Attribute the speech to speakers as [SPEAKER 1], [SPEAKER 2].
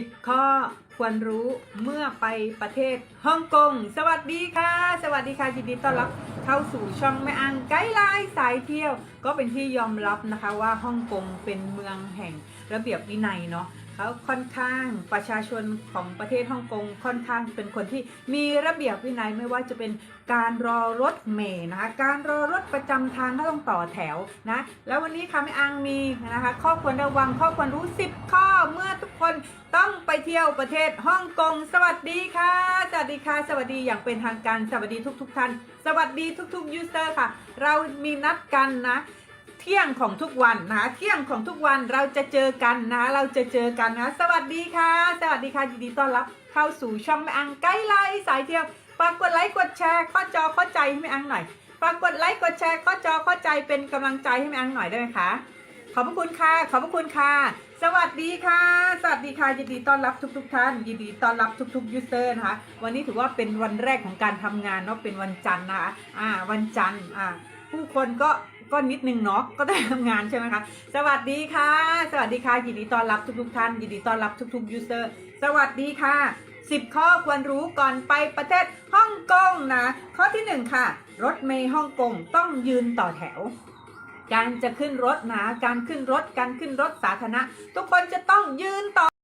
[SPEAKER 1] 10 ข้อควรรู้เมื่อไปประเทศฮ่องกง สวัสดีค่ะ สวัสดีค่ะยินดีต้อนรับเข้าสู่ช่องแม่อังไกด์ไลน์สายเที่ยว ก็เป็นที่ยอมรับนะคะว่าฮ่องกงเป็นเมืองแห่งระเบียบวินัยเนาะ เขาค่อนข้างประชาชนของประเทศฮ่องกงค่อนข้างเป็นคนที่มีระเบียบวินัยไม่ว่าจะเป็นการรอรถเมล์นะคะการรอรถประจำทางก็ต้องต่อแถวนะแล้ววันนี้ค่ะแม่อังมีนะคะข้อควรระวังข้อควรรู้10ข้อเมื่อทุกคนต้องไปเที่ยวประเทศฮ่องกงสวัสดีค่ะ สวัสดีค่ะ สวัสดีอย่างเป็นทางการสวัสดีทุกๆท่าน สวัสดีทุกๆยูเซอร์ค่ะ เรามีนัดกันนะ เที่ยงของทุกวันนะคะเที่ยงของทุกวันเราจะเจอกันนะเราจะเจอกันนะ สวัสดีค่ะ สวัสดีค่ะยินดีต้อนรับเข้าสู่ช่องแม่อังไกด์ไลน์สายเที่ยวฝากกดไลค์กดแชร์ข้อจอข้อใจให้แม่อังหน่อยฝากกดไลค์กดแชร์ข้อจอข้อใจเป็นกำลังใจให้แม่อังหน่อยได้ไหมคะขอบพระคุณค่ะขอบพระคุณค่ะ สวัสดีค่ะ สวัสดีค่ะยินดีต้อนรับทุกๆท่านยินดีต้อนรับทุกๆยูเซอร์นะคะวันนี้ถือว่าเป็นวันแรกของการทำงานเนาะเป็นวันจันทร์นะคะอ่าวันจันทร์อ่าผู้คนก็ ก็นิดนึงเนาะก็ได้ทำงานใช่ไหมคะ สวัสดีค่ะ สวัสดีค่ะยินดีต้อนรับทุกๆท่านยินดีต้อนรับทุกๆยูเซอร์สวัสดีค่ะ 10 ข้อควรรู้ก่อนไปประเทศฮ่องกงนะ ข้อที่ 1 ค่ะ รถเมย์ฮ่องกงต้องยืนต่อแถว การจะขึ้นรถนะการขึ้นรถการขึ้นรถสาธารณะทุกคนจะต้องยืนต่อ